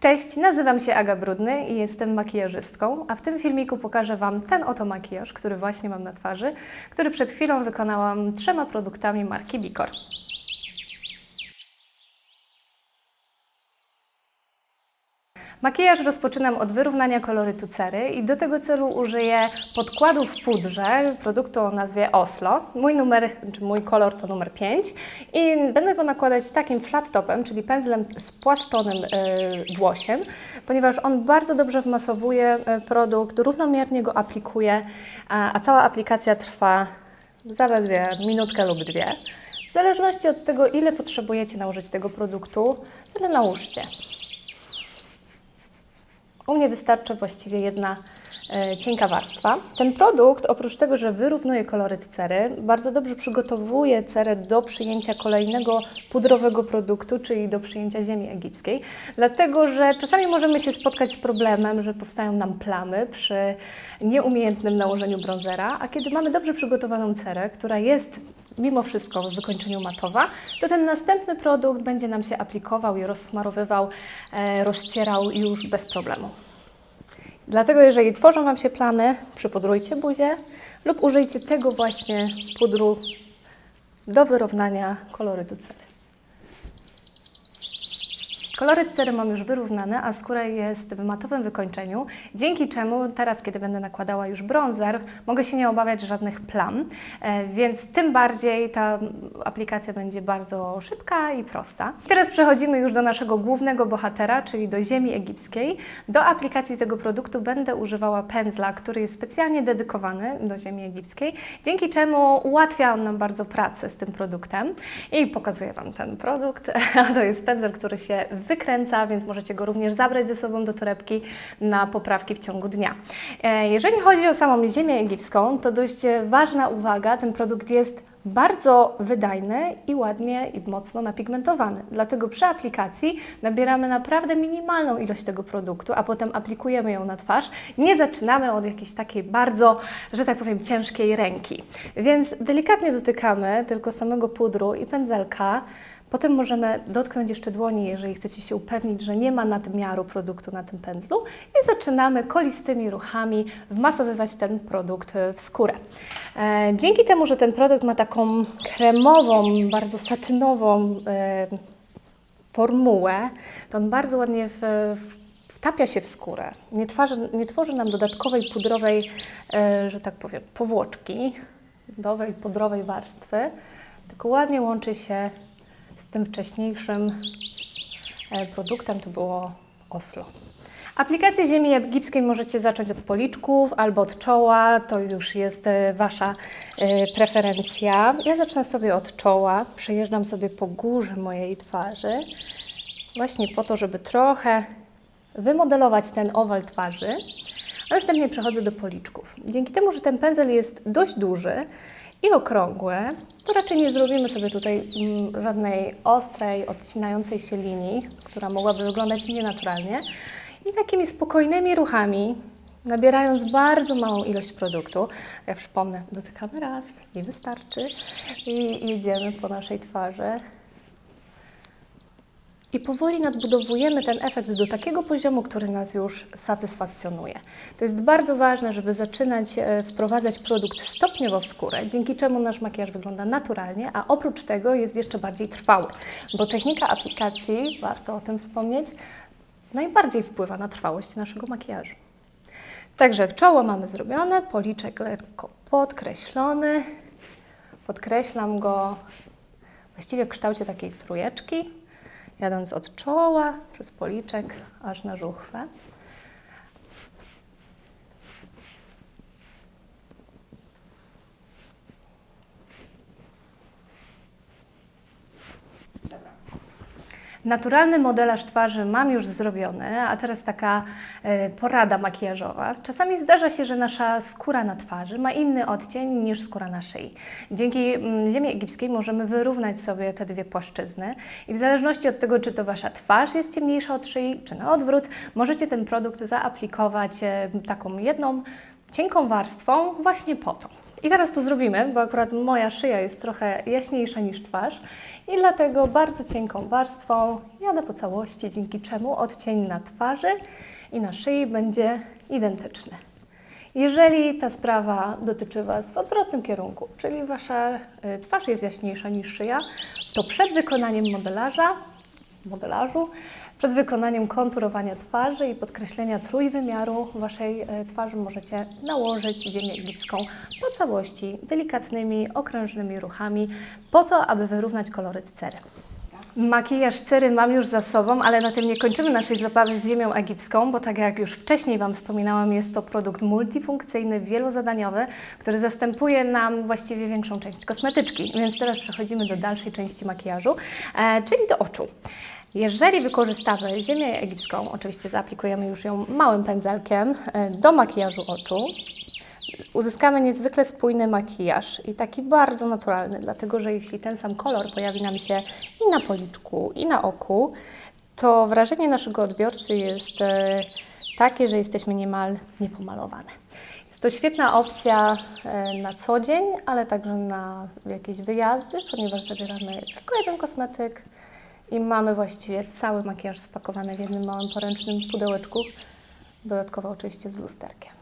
Cześć, nazywam się Aga Brudny i jestem makijażystką, a w tym filmiku pokażę Wam ten oto makijaż, który właśnie mam na twarzy, który przed chwilą wykonałam trzema produktami marki Bicor. Makijaż rozpoczynam od wyrównania kolorytu cery i do tego celu użyję podkładu w pudrze produktu o nazwie Oslo. Mój numer, czy mój kolor to numer 5 i będę go nakładać takim flat topem, czyli pędzlem spłaszczonym yy, włosiem, ponieważ on bardzo dobrze wmasowuje y, produkt, równomiernie go aplikuje, a, a cała aplikacja trwa zaledwie minutkę lub dwie. W zależności od tego, ile potrzebujecie nałożyć tego produktu, tyle nałóżcie. U mnie wystarczy właściwie jedna cienka warstwa. Ten produkt, oprócz tego, że wyrównuje koloryt cery, bardzo dobrze przygotowuje cerę do przyjęcia kolejnego pudrowego produktu, czyli do przyjęcia ziemi egipskiej. Dlatego, że czasami możemy się spotkać z problemem, że powstają nam plamy przy nieumiejętnym nałożeniu bronzera, a kiedy mamy dobrze przygotowaną cerę, która jest mimo wszystko w wykończeniu matowa, to ten następny produkt będzie nam się aplikował i rozsmarowywał, e, rozcierał już bez problemu. Dlatego jeżeli tworzą Wam się plamy, przypudrujcie buzię lub użyjcie tego właśnie pudru do wyrównania kolorytu cery. Koloryt cery mam już wyrównany, a skóra jest w matowym wykończeniu, dzięki czemu teraz, kiedy będę nakładała już bronzer, mogę się nie obawiać żadnych plam, e, więc tym bardziej ta aplikacja będzie bardzo szybka i prosta. Teraz przechodzimy już do naszego głównego bohatera, czyli do ziemi egipskiej. Do aplikacji tego produktu będę używała pędzla, który jest specjalnie dedykowany do ziemi egipskiej, dzięki czemu ułatwia on nam bardzo pracę z tym produktem. I pokazuję Wam ten produkt. To jest pędzel, który się wykręca, więc możecie go również zabrać ze sobą do torebki na poprawki w ciągu dnia. E, Jeżeli chodzi o samą ziemię egipską, to dość ważna uwaga, ten produkt jest bardzo wydajny i ładnie i mocno napigmentowany. Dlatego przy aplikacji nabieramy naprawdę minimalną ilość tego produktu, a potem aplikujemy ją na twarz. Nie zaczynamy od jakiejś takiej bardzo, że tak powiem, ciężkiej ręki. Więc delikatnie dotykamy tylko samego pudru i pędzelka. Potem możemy dotknąć jeszcze dłoni, jeżeli chcecie się upewnić, że nie ma nadmiaru produktu na tym pędzlu i zaczynamy kolistymi ruchami wmasowywać ten produkt w skórę. E, dzięki temu, że ten produkt ma taką kremową, bardzo satynową e, formułę, to on bardzo ładnie w, w, wtapia się w skórę. Nie tworzy, nie tworzy nam dodatkowej pudrowej, e, że tak powiem, powłoczki, nowej pudrowej warstwy, tylko ładnie łączy się z tym wcześniejszym e, produktem, to było Oslo. Aplikację ziemi egipskiej możecie zacząć od policzków albo od czoła, to już jest e, Wasza e, preferencja. Ja zacznę sobie od czoła, przejeżdżam sobie po górze mojej twarzy, właśnie po to, żeby trochę wymodelować ten owal twarzy, a następnie przechodzę do policzków. Dzięki temu, że ten pędzel jest dość duży i okrągły, to raczej nie zrobimy sobie tutaj mm, żadnej ostrej, odcinającej się linii, która mogłaby wyglądać nienaturalnie. I takimi spokojnymi ruchami, nabierając bardzo małą ilość produktu, ja przypomnę, dotykamy raz i wystarczy i jedziemy po naszej twarzy. I powoli nadbudowujemy ten efekt do takiego poziomu, który nas już satysfakcjonuje. To jest bardzo ważne, żeby zaczynać e, wprowadzać produkt stopniowo w skórę, dzięki czemu nasz makijaż wygląda naturalnie, a oprócz tego jest jeszcze bardziej trwały, bo technika aplikacji, warto o tym wspomnieć, najbardziej wpływa na trwałość naszego makijażu. Także czoło mamy zrobione, policzek lekko podkreślony. Podkreślam go właściwie w kształcie takiej trójeczki jadąc od czoła przez policzek aż na żuchwę. Naturalny modelaż twarzy mam już zrobiony, a teraz taka e, porada makijażowa. Czasami zdarza się, że nasza skóra na twarzy ma inny odcień niż skóra na szyi. Dzięki mm, ziemi egipskiej możemy wyrównać sobie te dwie płaszczyzny i w zależności od tego, czy to Wasza twarz jest ciemniejsza od szyi, czy na odwrót, możecie ten produkt zaaplikować e, taką jedną cienką warstwą właśnie po to. I teraz to zrobimy, bo akurat moja szyja jest trochę jaśniejsza niż twarz i dlatego bardzo cienką warstwą jadę po całości, dzięki czemu odcień na twarzy i na szyi będzie identyczny. Jeżeli ta sprawa dotyczy Was w odwrotnym kierunku, czyli Wasza y, twarz jest jaśniejsza niż szyja, to przed wykonaniem modelarza, modelażu, przed wykonaniem konturowania twarzy i podkreślenia trójwymiaru Waszej e, twarzy możecie nałożyć ziemię egipską po całości delikatnymi, okrężnymi ruchami, po to, aby wyrównać koloryt cery. Makijaż cery mam już za sobą, ale na tym nie kończymy naszej zabawy z ziemią egipską, bo tak jak już wcześniej Wam wspominałam, jest to produkt multifunkcyjny, wielozadaniowy, który zastępuje nam właściwie większą część kosmetyczki. Więc teraz przechodzimy do dalszej części makijażu, e, czyli do oczu. Jeżeli wykorzystamy ziemię egipską, oczywiście zaaplikujemy już ją małym pędzelkiem e, do makijażu oczu, uzyskamy niezwykle spójny makijaż i taki bardzo naturalny, dlatego że jeśli ten sam kolor pojawi nam się i na policzku, i na oku, to wrażenie naszego odbiorcy jest e, takie, że jesteśmy niemal niepomalowane. Jest to świetna opcja e, na co dzień, ale także na jakieś wyjazdy, ponieważ zabieramy tylko jeden kosmetyk i mamy właściwie cały makijaż spakowany w jednym małym poręcznym pudełeczku, dodatkowo oczywiście z lusterkiem.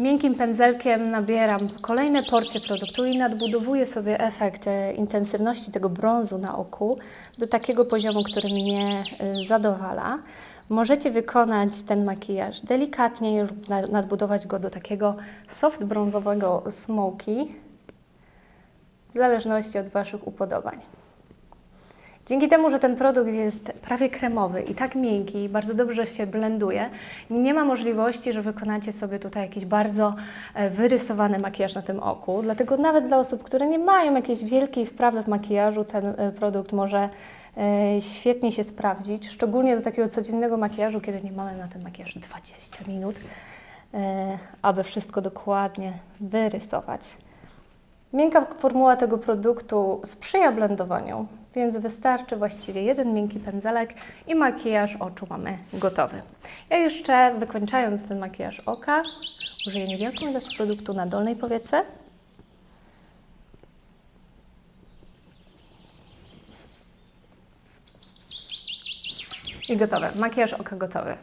Miękkim pędzelkiem nabieram kolejne porcje produktu i nadbudowuję sobie efekt e, intensywności tego brązu na oku do takiego poziomu, który mnie e, zadowala. Możecie wykonać ten makijaż delikatnie lub na- nadbudować go do takiego soft brązowego smoky, w zależności od Waszych upodobań. Dzięki temu, że ten produkt jest prawie kremowy i tak miękki i bardzo dobrze się blenduje, nie ma możliwości, że wykonacie sobie tutaj jakiś bardzo e, wyrysowany makijaż na tym oku. Dlatego nawet dla osób, które nie mają jakiejś wielkiej wprawy w makijażu, ten e, produkt może e, świetnie się sprawdzić, szczególnie do takiego codziennego makijażu, kiedy nie mamy na ten makijaż 20 minut, aby wszystko dokładnie wyrysować. Miękka formuła tego produktu sprzyja blendowaniu, więc wystarczy właściwie jeden miękki pędzelek i makijaż oczu mamy gotowy. Ja jeszcze wykończając ten makijaż oka, użyję niewielką ilość produktu na dolnej powiece. I gotowe. Makijaż oka gotowy.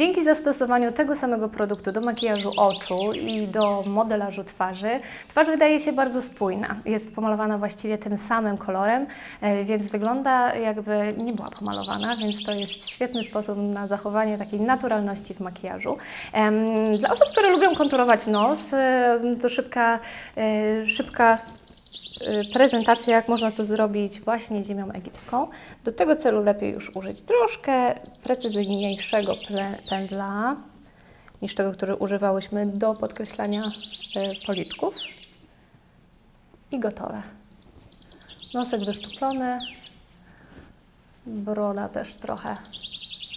Dzięki zastosowaniu tego samego produktu do makijażu oczu i do modelażu twarzy, twarz wydaje się bardzo spójna. Jest pomalowana właściwie tym samym kolorem, e, więc wygląda jakby nie była pomalowana, więc to jest świetny sposób na zachowanie takiej naturalności w makijażu. Dla osób, które lubią konturować nos, e, to szybka, e, szybka prezentację, jak można to zrobić właśnie ziemią egipską. Do tego celu lepiej już użyć troszkę precyzyjniejszego pędzla niż tego, który używałyśmy do podkreślania y, policzków. I gotowe. Nosek wyszczuplony, broda też trochę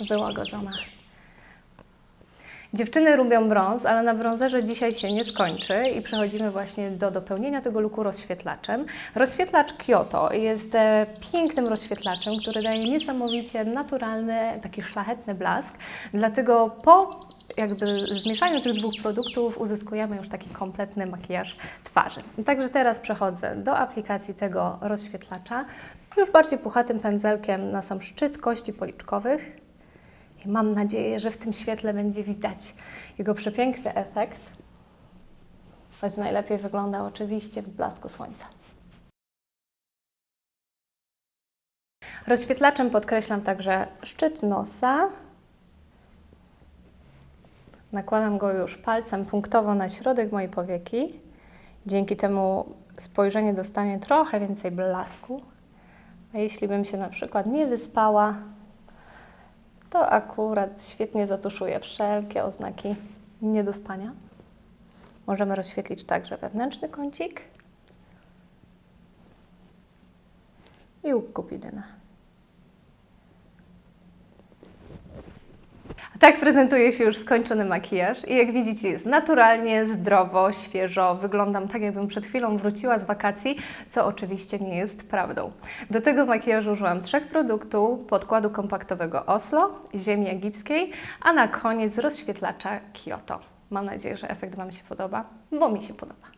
wyłagodzona. Dziewczyny lubią brąz, ale na brązerze dzisiaj się nie skończy i przechodzimy właśnie do dopełnienia tego luku rozświetlaczem. Rozświetlacz Kyoto jest e, pięknym rozświetlaczem, który daje niesamowicie naturalny, taki szlachetny blask. Dlatego po jakby zmieszaniu tych dwóch produktów uzyskujemy już taki kompletny makijaż twarzy. Także teraz przechodzę do aplikacji tego rozświetlacza już bardziej puchatym pędzelkiem na sam szczyt kości policzkowych. Mam nadzieję, że w tym świetle będzie widać jego przepiękny efekt, choć najlepiej wygląda oczywiście w blasku słońca. Rozświetlaczem podkreślam także szczyt nosa. Nakładam go już palcem punktowo na środek mojej powieki. Dzięki temu spojrzenie dostanie trochę więcej blasku. A jeśli bym się na przykład nie wyspała, to akurat świetnie zatuszuje wszelkie oznaki niedospania. Możemy rozświetlić także wewnętrzny kącik i łuk kupidyna. Tak prezentuje się już skończony makijaż i jak widzicie jest naturalnie, zdrowo, świeżo. Wyglądam tak, jakbym przed chwilą wróciła z wakacji, co oczywiście nie jest prawdą. Do tego makijażu użyłam trzech produktów, podkładu kompaktowego Oslo, ziemi egipskiej, a na koniec rozświetlacza Kyoto. Mam nadzieję, że efekt Wam się podoba, bo mi się podoba.